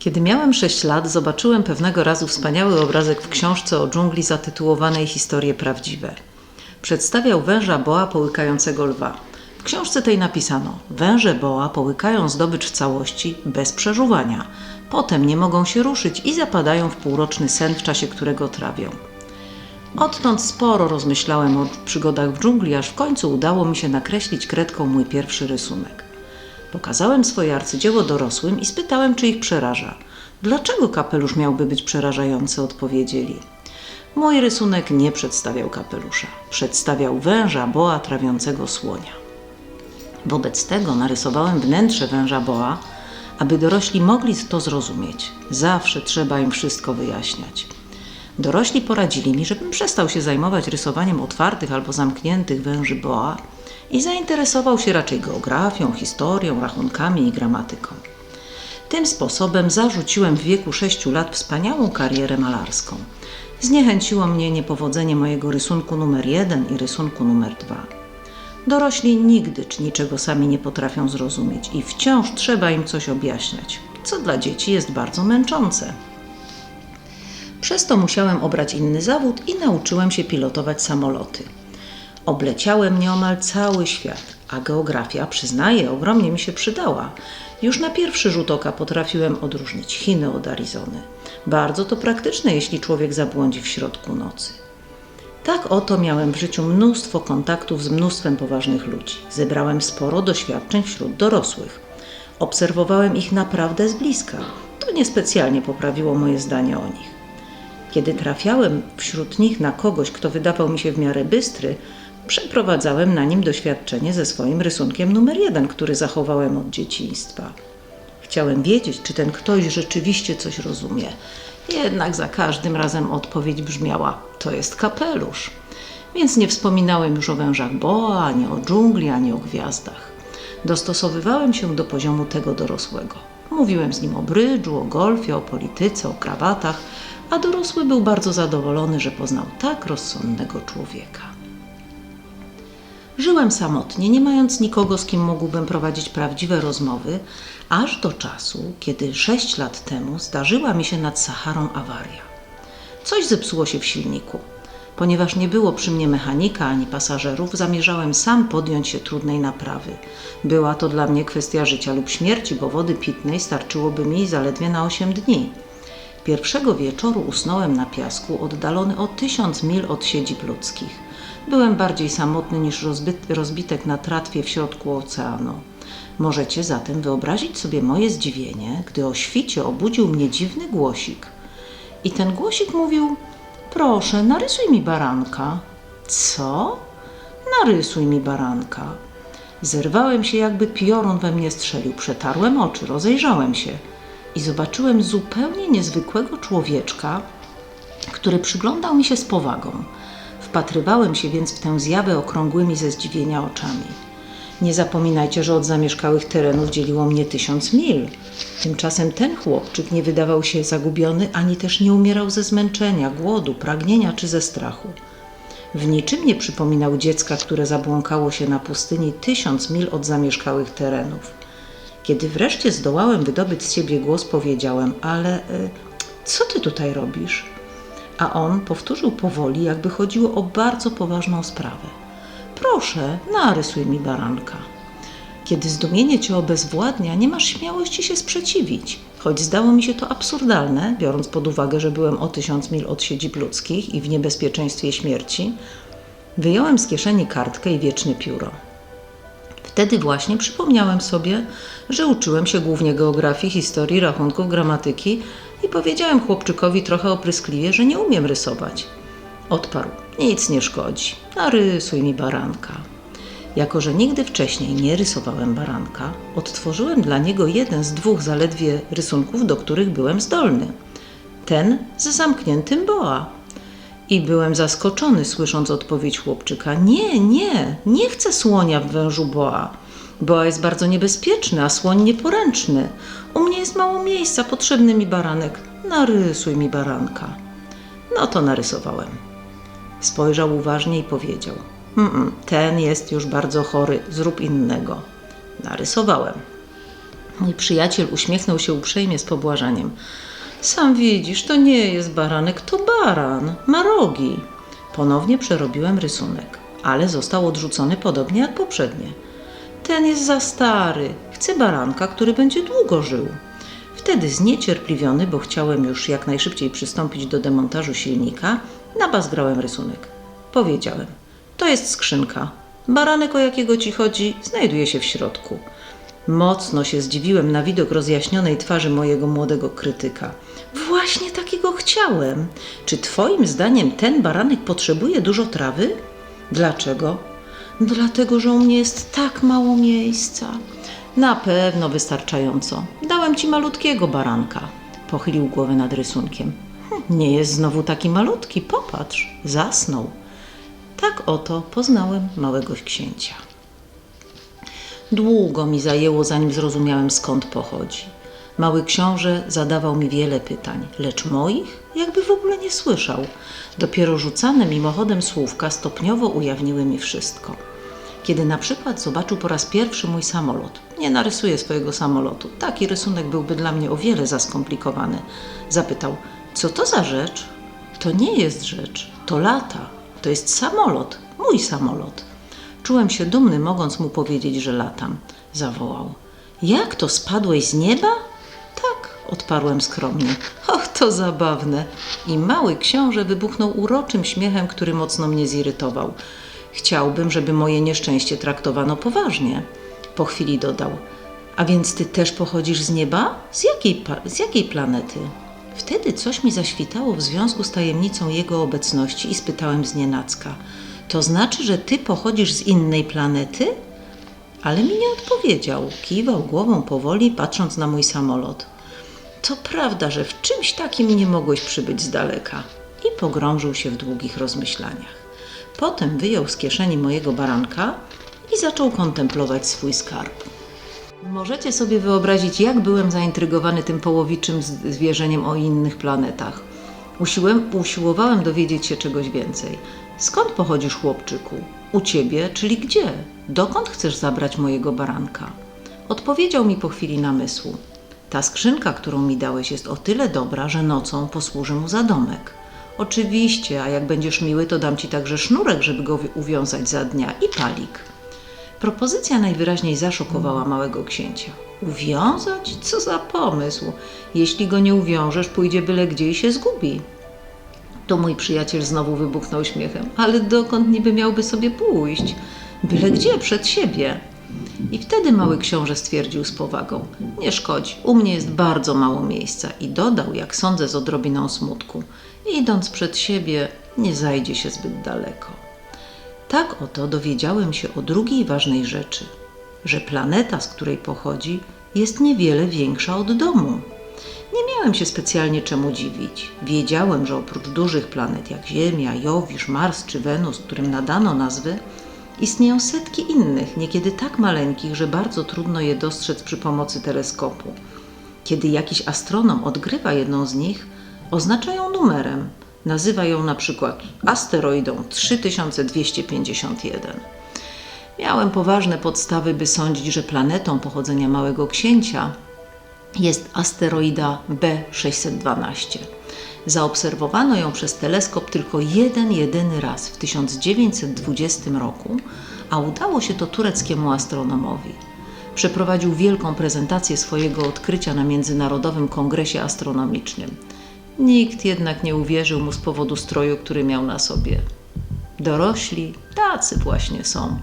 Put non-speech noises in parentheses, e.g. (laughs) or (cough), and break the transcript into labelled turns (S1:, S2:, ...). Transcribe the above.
S1: Kiedy miałem 6 lat, zobaczyłem pewnego razu wspaniały obrazek w książce o dżungli zatytułowanej Historie prawdziwe. Przedstawiał węża boa połykającego lwa. W książce tej napisano: Węże boa połykają zdobycz w całości bez przeżuwania. Potem nie mogą się ruszyć i zapadają w półroczny sen, w czasie którego trawią. Odtąd sporo rozmyślałem o przygodach w dżungli, aż w końcu udało mi się nakreślić kredką mój pierwszy rysunek. Pokazałem swoje arcydzieło dorosłym i spytałem, czy ich przeraża. Dlaczego kapelusz miałby być przerażający? Odpowiedzieli. Mój rysunek nie przedstawiał kapelusza. Przedstawiał węża boa trawiącego słonia. Wobec tego narysowałem wnętrze węża boa, aby dorośli mogli to zrozumieć. Zawsze trzeba im wszystko wyjaśniać. Dorośli poradzili mi, żebym przestał się zajmować rysowaniem otwartych albo zamkniętych węży boa i zainteresował się raczej geografią, historią, rachunkami i gramatyką. Tym sposobem zarzuciłem w wieku 6 lat wspaniałą karierę malarską. Zniechęciło mnie niepowodzenie mojego rysunku numer 1 i rysunku numer 2. Dorośli nigdy niczego sami nie potrafią zrozumieć i wciąż trzeba im coś objaśniać, co dla dzieci jest bardzo męczące. Przez to musiałem obrać inny zawód i nauczyłem się pilotować samoloty. Obleciałem nieomal cały świat, a geografia, przyznaję, ogromnie mi się przydała. Już na pierwszy rzut oka potrafiłem odróżnić Chiny od Arizony. Bardzo to praktyczne, jeśli człowiek zabłądzi w środku nocy. Tak oto miałem w życiu mnóstwo kontaktów z mnóstwem poważnych ludzi. Zebrałem sporo doświadczeń wśród dorosłych. Obserwowałem ich naprawdę z bliska. To niespecjalnie poprawiło moje zdanie o nich. Kiedy trafiałem wśród nich na kogoś, kto wydawał mi się w miarę bystry, przeprowadzałem na nim doświadczenie ze swoim rysunkiem numer jeden, który zachowałem od dzieciństwa. Chciałem wiedzieć, czy ten ktoś rzeczywiście coś rozumie. Jednak za każdym razem odpowiedź brzmiała: To jest kapelusz. Więc nie wspominałem już o wężach boa, ani o dżungli, ani o gwiazdach. Dostosowywałem się do poziomu tego dorosłego. Mówiłem z nim o brydżu, o golfie, o polityce, o krawatach, a dorosły był bardzo zadowolony, że poznał tak rozsądnego człowieka. Żyłem samotnie, nie mając nikogo, z kim mógłbym prowadzić prawdziwe rozmowy, aż do czasu, kiedy sześć lat temu zdarzyła mi się nad Saharą awaria. Coś zepsuło się w silniku. Ponieważ nie było przy mnie mechanika ani pasażerów, zamierzałem sam podjąć się trudnej naprawy. Była to dla mnie kwestia życia lub śmierci, bo wody pitnej starczyłoby mi zaledwie na osiem dni. Pierwszego wieczoru usnąłem na piasku, oddalony o tysiąc mil od siedzib ludzkich. Byłem bardziej samotny niż rozbitek na tratwie w środku oceanu. Możecie zatem wyobrazić sobie moje zdziwienie, gdy o świcie obudził mnie dziwny głosik. I ten głosik mówił: Proszę, narysuj mi baranka. Co? Narysuj mi baranka. Zerwałem się, jakby piorun we mnie strzelił. Przetarłem oczy, rozejrzałem się i zobaczyłem zupełnie niezwykłego człowieczka, który przyglądał mi się z powagą. Wpatrywałem się więc w tę zjawę okrągłymi ze zdziwienia oczami. Nie zapominajcie, że od zamieszkałych terenów dzieliło mnie tysiąc mil. Tymczasem ten chłopczyk nie wydawał się zagubiony, ani też nie umierał ze zmęczenia, głodu, pragnienia czy ze strachu. W niczym nie przypominał dziecka, które zabłąkało się na pustyni tysiąc mil od zamieszkałych terenów. Kiedy wreszcie zdołałem wydobyć z siebie głos, powiedziałem: Ale y, co ty tutaj robisz? A on powtórzył powoli, jakby chodziło o bardzo poważną sprawę. Proszę, narysuj mi baranka. Kiedy zdumienie cię obezwładnia, nie masz śmiałości się sprzeciwić. Choć zdało mi się to absurdalne, biorąc pod uwagę, że byłem o tysiąc mil od siedzib ludzkich i w niebezpieczeństwie śmierci, wyjąłem z kieszeni kartkę i wieczne pióro. Wtedy właśnie przypomniałem sobie, że uczyłem się głównie geografii, historii, rachunków, gramatyki i powiedziałem chłopczykowi trochę opryskliwie, że nie umiem rysować. Odparł: Nic nie szkodzi, narysuj mi baranka. Jako, że nigdy wcześniej nie rysowałem baranka, odtworzyłem dla niego jeden z dwóch zaledwie rysunków, do których byłem zdolny. Ten z zamkniętym boa. I byłem zaskoczony, słysząc odpowiedź chłopczyka: Nie, nie, nie chcę słonia w wężu boa. Boa jest bardzo niebezpieczny, a słoń nieporęczny. U mnie jest mało miejsca, potrzebny mi baranek. Narysuj mi baranka. No to narysowałem. Spojrzał uważnie i powiedział: mm, Ten jest już bardzo chory, zrób innego. Narysowałem. Mój przyjaciel uśmiechnął się uprzejmie z pobłażaniem. Sam widzisz, to nie jest baranek, to baran, ma rogi. Ponownie przerobiłem rysunek, ale został odrzucony podobnie jak poprzednie. Ten jest za stary, chcę baranka, który będzie długo żył. Wtedy zniecierpliwiony, bo chciałem już jak najszybciej przystąpić do demontażu silnika, nabazgrałem rysunek. Powiedziałem, to jest skrzynka. Baranek, o jakiego ci chodzi, znajduje się w środku. Mocno się zdziwiłem na widok rozjaśnionej twarzy mojego młodego krytyka. Właśnie takiego chciałem. Czy twoim zdaniem ten baranek potrzebuje dużo trawy? Dlaczego? Dlatego, że u mnie jest tak mało miejsca. Na pewno wystarczająco. Dałem ci malutkiego baranka. Pochylił głowę nad rysunkiem. Hm, Nie jest znowu taki malutki, popatrz, zasnął. Tak oto poznałem małego księcia. Długo mi zajęło, zanim zrozumiałem skąd pochodzi. Mały książę zadawał mi wiele pytań, lecz moich jakby w ogóle nie słyszał. Dopiero rzucane mimochodem słówka stopniowo ujawniły mi wszystko. Kiedy na przykład zobaczył po raz pierwszy mój samolot, nie narysuję swojego samolotu, taki rysunek byłby dla mnie o wiele za skomplikowany, zapytał: Co to za rzecz? To nie jest rzecz, to lata, to jest samolot, mój samolot. Czułem się dumny, mogąc mu powiedzieć, że latam. Zawołał: Jak to spadłeś z nieba? Tak, odparłem skromnie. (laughs) Och, to zabawne. I mały książę wybuchnął uroczym śmiechem, który mocno mnie zirytował. Chciałbym, żeby moje nieszczęście traktowano poważnie. Po chwili dodał: A więc ty też pochodzisz z nieba? Z jakiej, z jakiej planety? Wtedy coś mi zaświtało w związku z tajemnicą jego obecności i spytałem znienacka: To znaczy, że ty pochodzisz z innej planety? Ale mi nie odpowiedział. Kiwał głową powoli, patrząc na mój samolot. To prawda, że w czymś takim nie mogłeś przybyć z daleka. I pogrążył się w długich rozmyślaniach. Potem wyjął z kieszeni mojego baranka i zaczął kontemplować swój skarb. Możecie sobie wyobrazić, jak byłem zaintrygowany tym połowiczym zwierzeniem o innych planetach. Usiłem, usiłowałem dowiedzieć się czegoś więcej. Skąd pochodzisz, chłopczyku? U ciebie, czyli gdzie? Dokąd chcesz zabrać mojego baranka? Odpowiedział mi po chwili namysłu. Ta skrzynka, którą mi dałeś, jest o tyle dobra, że nocą posłuży mu za domek. Oczywiście, a jak będziesz miły, to dam ci także sznurek, żeby go wi- uwiązać za dnia i palik. Propozycja najwyraźniej zaszokowała małego księcia. Uwiązać? Co za pomysł! Jeśli go nie uwiążesz, pójdzie byle gdzie i się zgubi. To mój przyjaciel znowu wybuchnął śmiechem. Ale dokąd niby miałby sobie pójść? Byle gdzie, przed siebie. I wtedy mały książę stwierdził z powagą: Nie szkodzi, u mnie jest bardzo mało miejsca. I dodał, jak sądzę, z odrobiną smutku: Idąc przed siebie, nie zajdzie się zbyt daleko. Tak oto dowiedziałem się o drugiej ważnej rzeczy, że planeta, z której pochodzi, jest niewiele większa od domu. Nie miałem się specjalnie czemu dziwić. Wiedziałem, że oprócz dużych planet jak Ziemia, Jowisz, Mars czy Wenus, którym nadano nazwy, istnieją setki innych, niekiedy tak maleńkich, że bardzo trudno je dostrzec przy pomocy teleskopu. Kiedy jakiś astronom odgrywa jedną z nich, oznacza ją numerem. Nazywa ją na przykład asteroidą 3251. Miałem poważne podstawy, by sądzić, że planetą pochodzenia Małego Księcia jest asteroida B612. Zaobserwowano ją przez teleskop tylko jeden, jedyny raz w 1920 roku, a udało się to tureckiemu astronomowi. Przeprowadził wielką prezentację swojego odkrycia na Międzynarodowym Kongresie Astronomicznym. Nikt jednak nie uwierzył mu z powodu stroju, który miał na sobie. Dorośli tacy właśnie są.